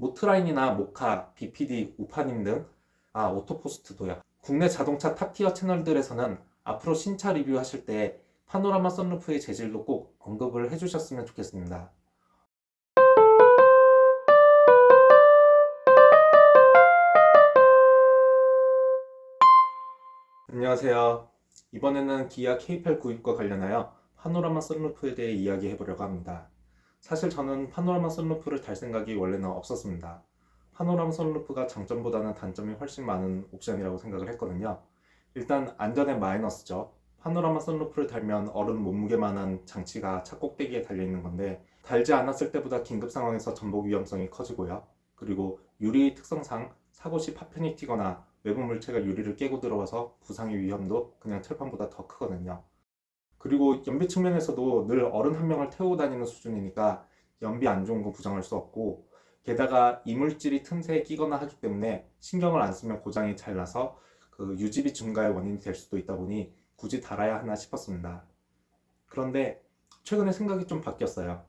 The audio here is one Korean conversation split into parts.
모트라인이나 모카, BPD, 우파님 등 아, 오토포스트도요. 국내 자동차 탑티어 채널들에서는 앞으로 신차 리뷰하실 때 파노라마 썬루프의 재질도 꼭 언급을 해주셨으면 좋겠습니다. 안녕하세요. 이번에는 기아 K8 구입과 관련하여 파노라마 썬루프에 대해 이야기해 보려고 합니다. 사실 저는 파노라마 썬루프를 달 생각이 원래는 없었습니다. 파노라마 썬루프가 장점보다는 단점이 훨씬 많은 옵션이라고 생각을 했거든요. 일단 안전의 마이너스죠. 파노라마 썬루프를 달면 어른 몸무게만한 장치가 차 꼭대기에 달려 있는 건데 달지 않았을 때보다 긴급 상황에서 전복 위험성이 커지고요. 그리고 유리 특성상 사고 시 파편이 튀거나 외부 물체가 유리를 깨고 들어와서 부상의 위험도 그냥 철판보다 더 크거든요. 그리고 연비 측면에서도 늘 어른 한 명을 태우고 다니는 수준이니까 연비 안 좋은 거 부정할 수 없고 게다가 이물질이 틈새에 끼거나 하기 때문에 신경을 안 쓰면 고장이 잘 나서 그 유지비 증가의 원인이 될 수도 있다 보니 굳이 달아야 하나 싶었습니다. 그런데 최근에 생각이 좀 바뀌었어요.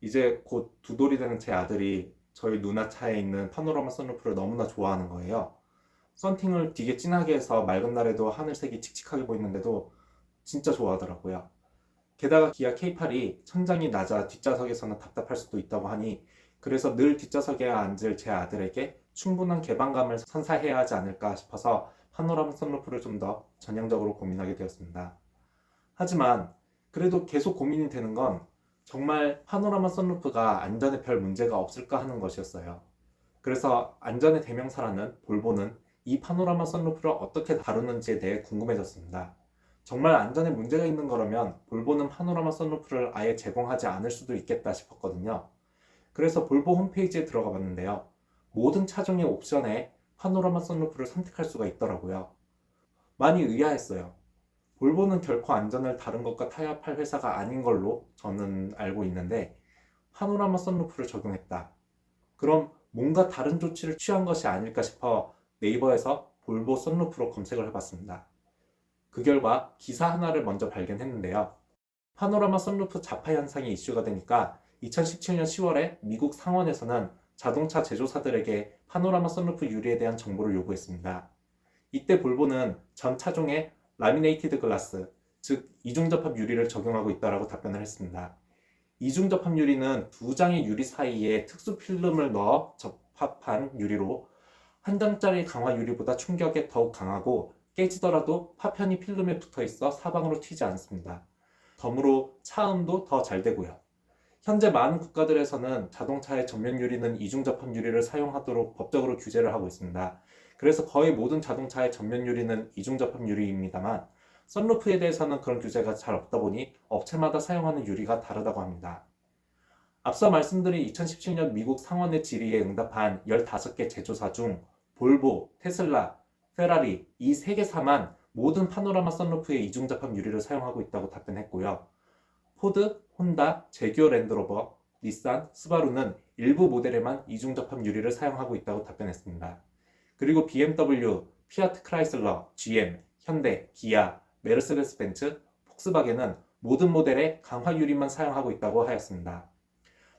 이제 곧 두 돌이 되는 제 아들이 저희 누나 차에 있는 파노라마 선루프를 너무나 좋아하는 거예요. 썬팅을 되게 진하게 해서 맑은 날에도 하늘색이 칙칙하게 보이는데도 진짜 좋아하더라고요. 게다가 기아 K8이 천장이 낮아 뒷좌석에서는 답답할 수도 있다고 하니 그래서 늘 뒷좌석에 앉을 제 아들에게 충분한 개방감을 선사해야 하지 않을까 싶어서 파노라마 선루프를 좀 더 전향적으로 고민하게 되었습니다. 하지만 그래도 계속 고민이 되는 건 정말 파노라마 선루프가 안전에 별 문제가 없을까 하는 것이었어요. 그래서 안전의 대명사라는 볼보는 이 파노라마 선루프를 어떻게 다루는지에 대해 궁금해졌습니다. 정말 안전에 문제가 있는 거라면 볼보는 파노라마 선루프를 아예 제공하지 않을 수도 있겠다 싶었거든요. 그래서 볼보 홈페이지에 들어가 봤는데요. 모든 차종의 옵션에 파노라마 선루프를 선택할 수가 있더라고요. 많이 의아했어요. 볼보는 결코 안전을 다른 것과 타협할 회사가 아닌 걸로 저는 알고 있는데 파노라마 선루프를 적용했다. 그럼 뭔가 다른 조치를 취한 것이 아닐까 싶어 네이버에서 볼보 선루프로 검색을 해봤습니다. 그 결과 기사 하나를 먼저 발견했는데요. 파노라마 선루프 자파 현상이 이슈가 되니까 2017년 10월에 미국 상원에서는 자동차 제조사들에게 파노라마 선루프 유리에 대한 정보를 요구했습니다. 이때 볼보는 전 차종에 라미네이티드 글라스, 즉 이중접합 유리를 적용하고 있다라고 답변을 했습니다. 이중접합 유리는 두 장의 유리 사이에 특수 필름을 넣어 접합한 유리로 한 장짜리 강화 유리보다 충격에 더욱 강하고 깨지더라도 파편이 필름에 붙어 있어 사방으로 튀지 않습니다. 덤으로 차음도 더 잘 되고요. 현재 많은 국가들에서는 자동차의 전면 유리는 이중 접합 유리를 사용하도록 법적으로 규제를 하고 있습니다. 그래서 거의 모든 자동차의 전면 유리는 이중 접합 유리입니다만 썬루프에 대해서는 그런 규제가 잘 없다 보니 업체마다 사용하는 유리가 다르다고 합니다. 앞서 말씀드린 2017년 미국 상원의 질의에 응답한 15개 제조사 중 볼보, 테슬라, 페라리 이 세 개사만 모든 파노라마 썬루프의 이중접합 유리를 사용하고 있다고 답변했고요. 포드, 혼다, 제규어 랜드로버, 닛산, 스바루는 일부 모델에만 이중접합 유리를 사용하고 있다고 답변했습니다. 그리고 BMW, 피아트 크라이슬러, GM, 현대, 기아, 메르세데스 벤츠, 폭스바겐은 모든 모델에 강화 유리만 사용하고 있다고 하였습니다.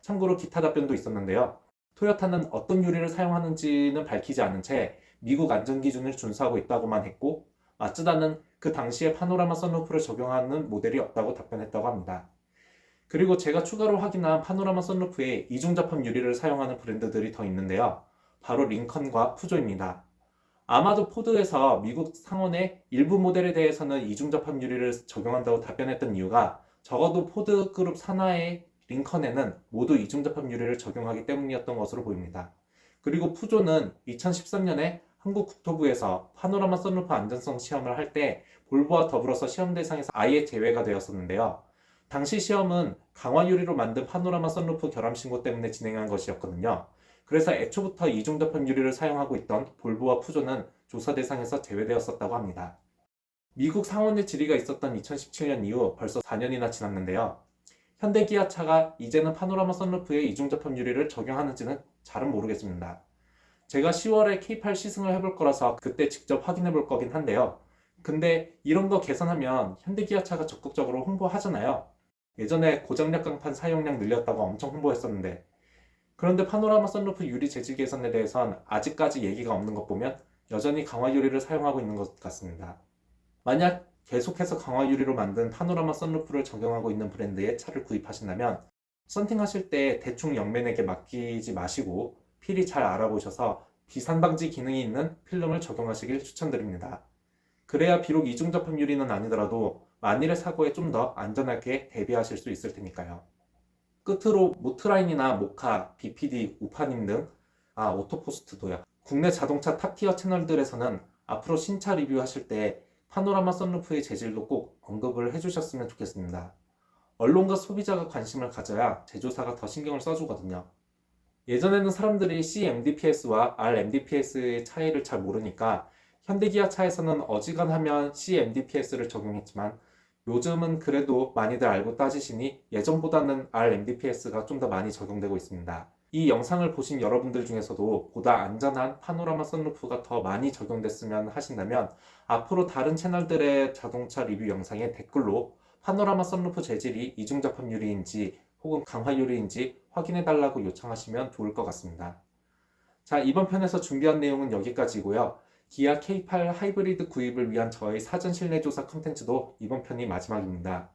참고로 기타 답변도 있었는데요. 토요타는 어떤 유리를 사용하는지는 밝히지 않은 채 미국 안전 기준을 준수하고 있다고만 했고 마츠다는 그 당시에 파노라마 선루프를 적용하는 모델이 없다고 답변했다고 합니다. 그리고 제가 추가로 확인한 파노라마 선루프에 이중접합 유리를 사용하는 브랜드들이 더 있는데요. 바로 링컨과 푸조입니다. 아마도 포드에서 미국 상원의 일부 모델에 대해서는 이중접합 유리를 적용한다고 답변했던 이유가 적어도 포드 그룹 산하의 링컨에는 모두 이중접합 유리를 적용하기 때문이었던 것으로 보입니다. 그리고 푸조는 2013년에 한국 국토부에서 파노라마 선루프 안전성 시험을 할 때 볼보와 더불어서 시험 대상에서 아예 제외가 되었었는데요. 당시 시험은 강화 유리로 만든 파노라마 선루프 결함 신고 때문에 진행한 것이었거든요. 그래서 애초부터 이중접합 유리를 사용하고 있던 볼보와 푸조는 조사 대상에서 제외되었었다고 합니다. 미국 상원의 질의가 있었던 2017년 이후 벌써 4년이나 지났는데요. 현대 기아차가 이제는 파노라마 선루프에 이중접합 유리를 적용하는지는 잘은 모르겠습니다. 제가 10월에 K8 시승을 해볼 거라서 그때 직접 확인해 볼 거긴 한데요. 근데 이런 거 개선하면 현대 기아차가 적극적으로 홍보하잖아요. 예전에 고장력 강판 사용량 늘렸다고 엄청 홍보했었는데 그런데 파노라마 썬루프 유리 재질 개선에 대해선 아직까지 얘기가 없는 것 보면 여전히 강화 유리를 사용하고 있는 것 같습니다. 만약 계속해서 강화 유리로 만든 파노라마 썬루프를 적용하고 있는 브랜드의 차를 구입하신다면 썬팅하실 때 대충 영맨에게 맡기지 마시고 필히 잘 알아보셔서 비산 방지 기능이 있는 필름을 적용하시길 추천드립니다. 그래야 비록 이중 접합 유리는 아니더라도 만일의 사고에 좀 더 안전하게 대비하실 수 있을 테니까요. 끝으로 모트라인이나 모카, BPD, 우파님 등 아, 오토포스트도요. 국내 자동차 탑티어 채널들에서는 앞으로 신차 리뷰하실 때 파노라마 썬루프의 재질도 꼭 언급을 해주셨으면 좋겠습니다. 언론과 소비자가 관심을 가져야 제조사가 더 신경을 써주거든요. 예전에는 사람들이 CMDPS와 RMDPS의 차이를 잘 모르니까 현대기아 차에서는 어지간하면 CMDPS를 적용했지만 요즘은 그래도 많이들 알고 따지시니 예전보다는 RMDPS가 좀 더 많이 적용되고 있습니다. 이 영상을 보신 여러분들 중에서도 보다 안전한 파노라마 썬루프가 더 많이 적용됐으면 하신다면 앞으로 다른 채널들의 자동차 리뷰 영상에 댓글로 파노라마 썬루프 재질이 이중 접합 유리인지 혹은 강화 유리인지 확인해 달라고 요청하시면 좋을 것 같습니다. 자, 이번 편에서 준비한 내용은 여기까지고요. 기아 K8 하이브리드 구입을 위한 저의 사전 실내 조사 컨텐츠도 이번 편이 마지막입니다.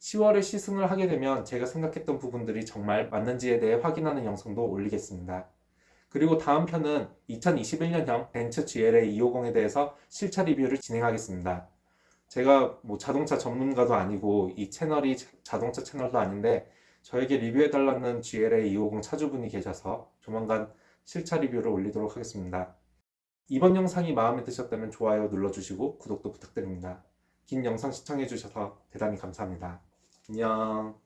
10월에 시승을 하게 되면 제가 생각했던 부분들이 정말 맞는지에 대해 확인하는 영상도 올리겠습니다. 그리고 다음 편은 2021년형 벤츠 GLA 250에 대해서 실차 리뷰를 진행하겠습니다. 제가 뭐 자동차 전문가도 아니고 이 채널이 자- 자동차 채널도 아닌데 저에게 리뷰해달라는 GLA 250 차주분이 계셔서 조만간 실차 리뷰를 올리도록 하겠습니다. 이번 영상이 마음에 드셨다면 좋아요 눌러주시고 구독도 부탁드립니다. 긴 영상 시청해주셔서 대단히 감사합니다. 안녕.